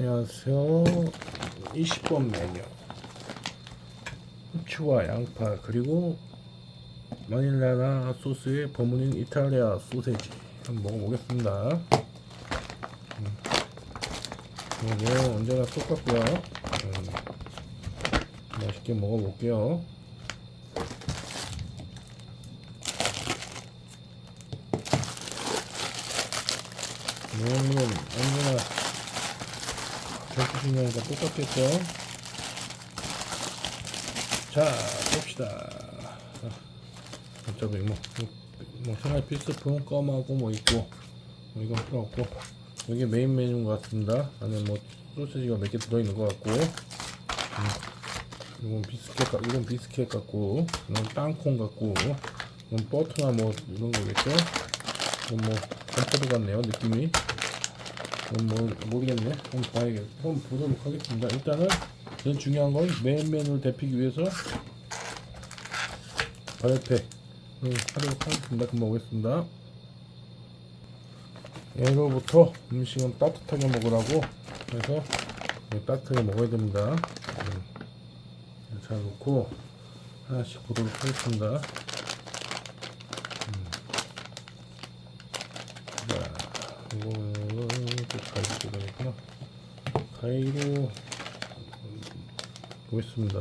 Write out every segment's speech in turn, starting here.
안녕하세요. 20번 메뉴. 후추와 양파 그리고 마닐라나 소스에 버무린 이탈리아 소세지 한번 먹어보겠습니다. 음. 이거 언제나 똑같고요. 음. 맛있게 먹어볼게요. 물론 언제나 전투신경과 똑같겠죠? 자, 봅시다. 어차피 뭐, 뭐 생활 필수품 껌하고 뭐 있고, 뭐 이건 필요 없고, 이게 메인 메뉴인 것 같습니다. 안에 뭐 소시지가 몇 개 들어있는 것 같고, 음, 이건 비스켓, 같- 이건 비스켓 같고, 이건 땅콩 같고, 이건 버터나 뭐 이런 거겠죠? 이건 뭐 건포도 같네요, 느낌이. 뭐 모르겠네. 한번 봐야겠. 한번 보도록 하겠습니다. 일단은 제일 중요한 건 메인 메뉴를 대피기 위해서 발열팩 을 하도록 하겠습니다. 금방 오겠습니다. 예로부터 음식은 따뜻하게 먹으라고 해서 따뜻하게 먹어야 됩니다. 음. 잘 놓고 하나씩 보도록 하겠습니다. 자, 이거는 또 가위로 되겠구나. 가위로 음, 보겠습니다.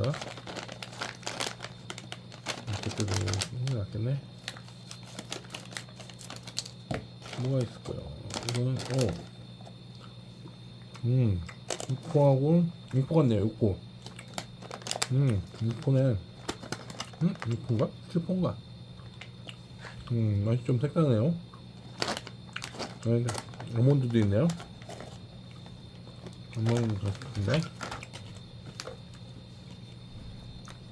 이렇게 뜯으면 낫겠네. 뭐가 있을까요? 이거는, 어. 음, 육포하고, 육포 같네요, 육포. 음, 육포네. 음, 육포인가? 슈퍼인가? 음, 맛이 좀 색다르네요. 여기 아몬드도 있네요. 아몬드 같은데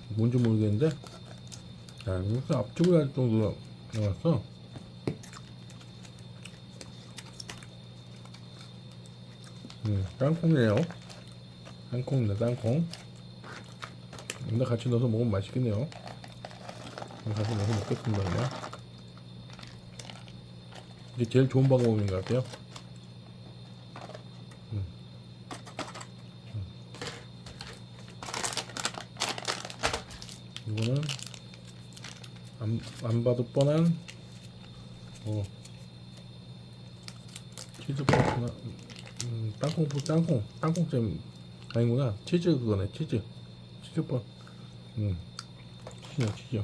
뭔지 모르겠는데 야 무슨 앞쪽을 할 정도로 나왔어. 음, 땅콩이네요. 땅콩입니다, 땅콩. 근데 같이 넣어서 먹으면 맛있겠네요. 같이 넣어서 먹겠습니다, 그냥. 이게 제일 좋은 방법인 것 같아요. 이거는 안, 안 봐도 뻔한 어, 치즈 파스나 음, 땅콩 땅콩 땅콩잼 아니구나. 치즈 그거네 치즈. 치즈 뻔 음, 치즈 치즈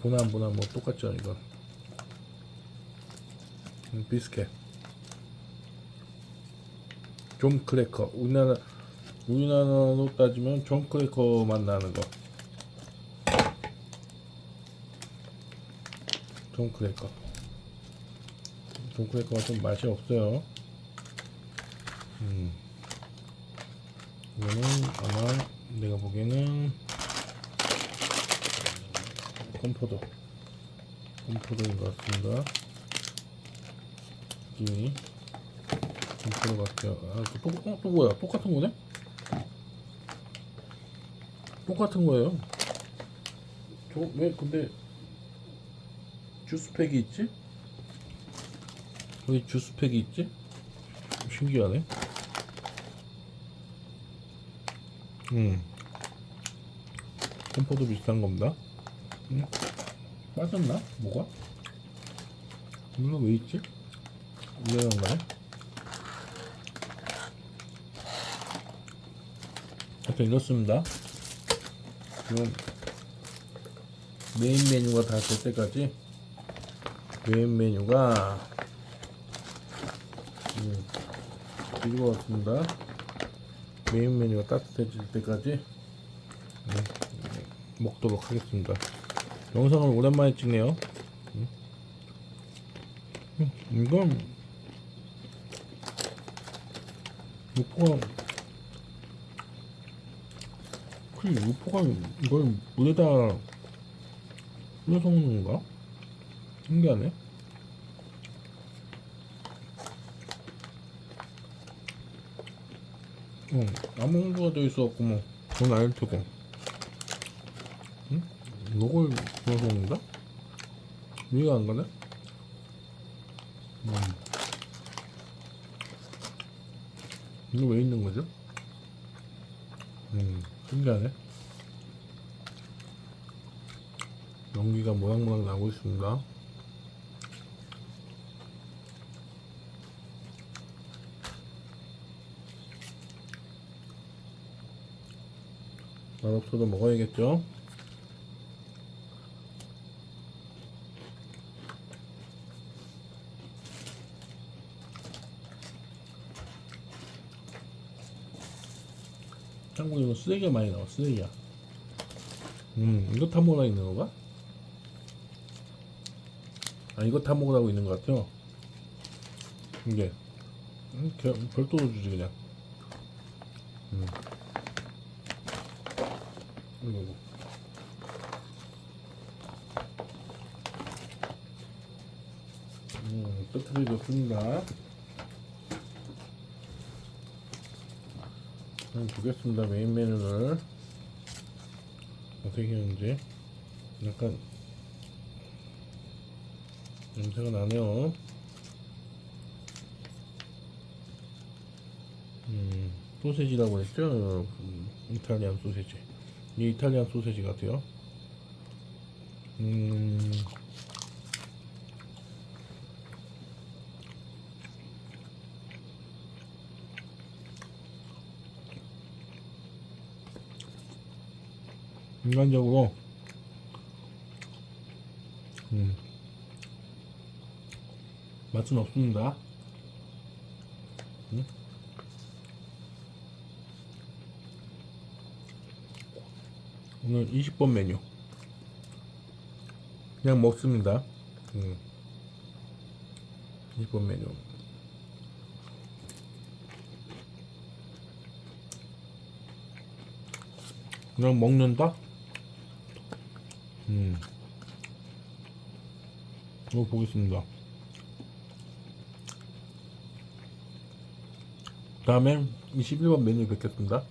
보나 안 보나 뭐 똑같죠 이거. 음, 비스켓. 좀 크래커. 우리나라 우리나라로 따지면 좀 크래커 맛 나는 거. 좀 크래커. 좀 크래커가 좀 맛이 없어요. 음. 이거는 아마 내가 보기에는 컴포도. 컴포도인 것 같습니다. 느낌이. 컴포도 같아요. 아, 또, 어, 또 뭐야? 똑같은 거네? 똑같은 거예요. 저 왜 근데 주스팩이 있지? 왜 주스팩이 있지? 신기하네. 음. 컴포도 비슷한 겁니다. 음. 빠졌나? 뭐가? 이거 왜 있지? 이해한가요? 하여튼 이렇습니다. 지금 메인 메뉴가 다 될 때까지 메인 메뉴가 음, 뒤집어 왔습니다. 메인 메뉴가 따뜻해질 때까지 음, 먹도록 하겠습니다. 영상을 오랜만에 찍네요. 음. 음, 이건 육포가 그 육포가 이걸 물에다 뿌려서 먹는 건가? 신기하네. 응, 아몬드가 들어있어갖고 뭐 그건 아닐 테고. 응? 이걸 뿌려서 먹는다? 이해가 안 가네? 음. 이거 왜 있는 거죠? 음, 신기하네. 연기가 모양모양 나고 있습니다. 맛없어도 먹어야겠죠? 참고로 이거 쓰레기가 많이 나와 쓰레기야 음 이거 타 먹으라 있는 건가? 아 이거 타 먹으라고 있는 것 같아요 이게 음, 겨- 별도로 주지 그냥 음. 이거 이거. 음, 배터리 좋습니다. 한번 보겠습니다. 메인 메뉴를 어떻게 하는지 약간 냄새가 나네요. 음, 소세지라고 했죠? 음, 이탈리안 소세지. 이 이탈리안 소세지 같아요. 음, 인간적으로 음, 맛은 없습니다. 음? 오늘 20번 메뉴 그냥 먹습니다. 음. 20번 메뉴 그냥 먹는다? 음. 이거 보겠습니다. 다음엔 21번 메뉴 뵙겠습니다.